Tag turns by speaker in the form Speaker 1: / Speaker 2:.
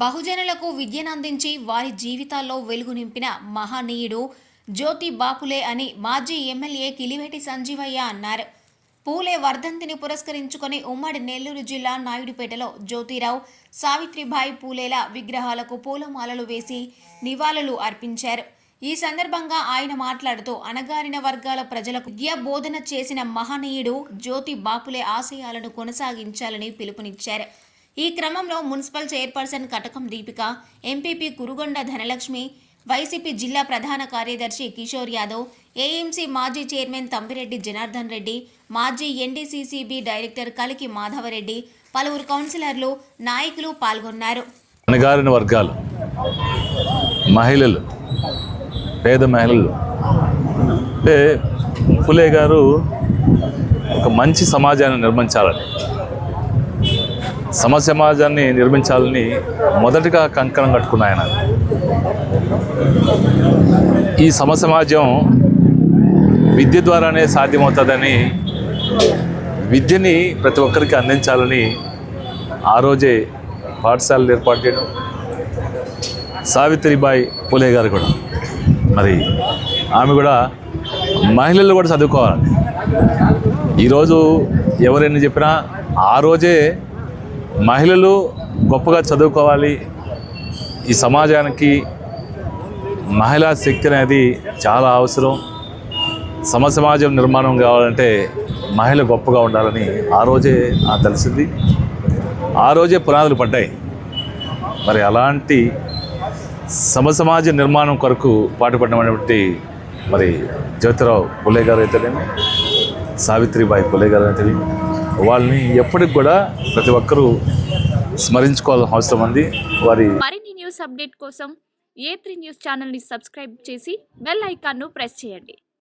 Speaker 1: బహుజనులకు విద్యనందించి వారి జీవితాల్లో వెలుగు నింపిన మహనీయుడు జ్యోతి బాపులే అని మాజీ ఎమ్మెల్యే కిలివేటి సంజీవయ్య అన్నారు. పూలే వర్ధంతిని పురస్కరించుకుని ఉమ్మడి నెల్లూరు జిల్లా నాయుడుపేటలో జ్యోతిరావు సావిత్రిబాయి పూలేల విగ్రహాలకు పూలమాలలు వేసి నివాళులు అర్పించారు. ఈ సందర్భంగా ఆయన మాట్లాడుతూ అణగారిన వర్గాల ప్రజలకు విద్యా బోధన చేసిన మహనీయుడు జ్యోతి బాపులే ఆశయాలను కొనసాగించాలని పిలుపునిచ్చారు. ఈ క్రమంలో municipal chairperson Katakam Deepika MPP Kurugonda Dhanalakshmi YCP జిల్లా ప్రధాన కార్యదర్శి కిషోర్ యాదవ్ ఏఎంసీ మాజీ చైర్మన్ తంపిరెడ్డి జనార్దన్ రెడ్డి మాజీ ఎన్డీసీసీబీ డైరెక్టర్ కలికి మాధవరెడ్డి పలువురు కౌన్సిలర్లు నాయకులు పాల్గొన్నారు.
Speaker 2: అణగారిన వర్గాలు మహిళలు పేద మహిళలు. అంటే ఫులే గారు ఒక మంచి సమాజాన్ని నిర్మించాలని సమ సమాజాన్ని నిర్మించాలని మొదటగా కంకణం కట్టుకున్న ఆయన. ఈ సమ సమాజం విద్య ద్వారానే సాధ్యమవుతుందని విద్యని ప్రతి ఒక్కరికి అందించాలని ఆ రోజే పాఠశాలలు ఏర్పాటు చేయడం సావిత్రిబాయి పూలే గారు కూడా. మరి ఆమె కూడా మహిళలు కూడా చదువుకోవాలి ఈరోజు ఎవరైనా చెప్పినా ఆ రోజే మహిళలు గొప్పగా చదువుకోవాలి. ఈ సమాజానికి మహిళా శక్తి అనేది చాలా అవసరం. సమ సమాజం నిర్మాణం కావాలంటే మహిళ గొప్పగా ఉండాలని ఆ రోజే నాకు తెలిసింది. ఆ రోజే పునాదులు పడ్డాయి. మరి అలాంటి సమ సమాజ నిర్మాణం కొరకు పాటుపడినటువంటి మరి జ్యోతిరావు పులే గారు అయితేనేమి సావిత్రిబాయి పులే గారు అయితేనేమి వాళ్ళని ఎప్పటికి కూడా ప్రతి ఒక్కరూ స్మరించుకోవాల్సిన అవసరం ఉంది. వారి
Speaker 3: మరిన్ని న్యూస్ అప్డేట్ కోసం ఏ త్రీ న్యూస్ ఛానల్ని సబ్స్క్రైబ్ చేసి బెల్ ఐకాన్ను ప్రెస్ చేయండి.